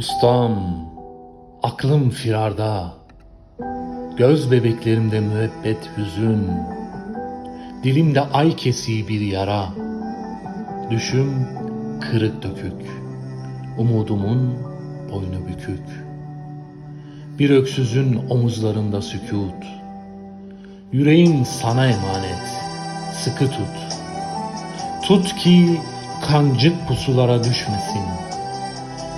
Ustam, aklım firarda, göz bebeklerimde müebbet hüzün, dilimde ay kesiği bir yara, düşüm kırık dökük, umudumun boynu bükük. Bir öksüzün omuzlarında sükut, yüreğim sana emanet, sıkı tut. Tut ki kancık pusulara düşmesin.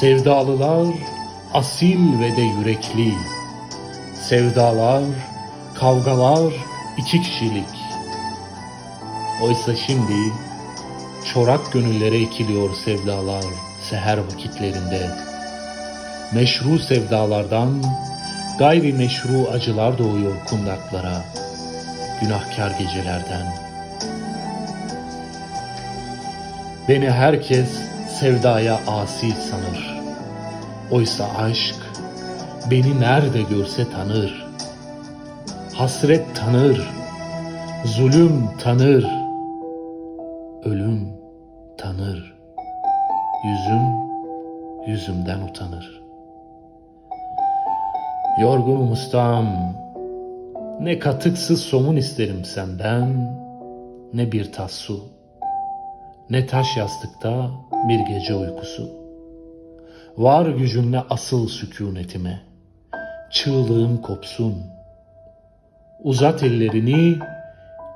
Sevdalılar asil ve de yürekli. Sevdalar, kavgalar iki kişilik. Oysa şimdi çorak gönüllere ekiliyor sevdalar seher vakitlerinde. Meşru sevdalardan gayri meşru acılar doğuyor kundaklara, günahkar gecelerden. Beni herkes sevdaya asi sanır. Oysa aşk beni nerede görse tanır. Hasret tanır, zulüm tanır, ölüm tanır. Yüzüm yüzümden utanır. Yorgunum ustam, ne katıksız somun isterim senden, ne bir tas su, ne taş yastıkta bir gece uykusu. Var gücünle asıl sükunetime, çığlığım kopsun. Uzat ellerini,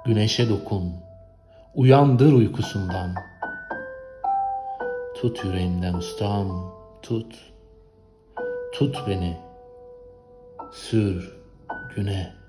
güneşe dokun, uyandır uykusundan. Tut yüreğimden ustam, tut. Tut beni, sür güne.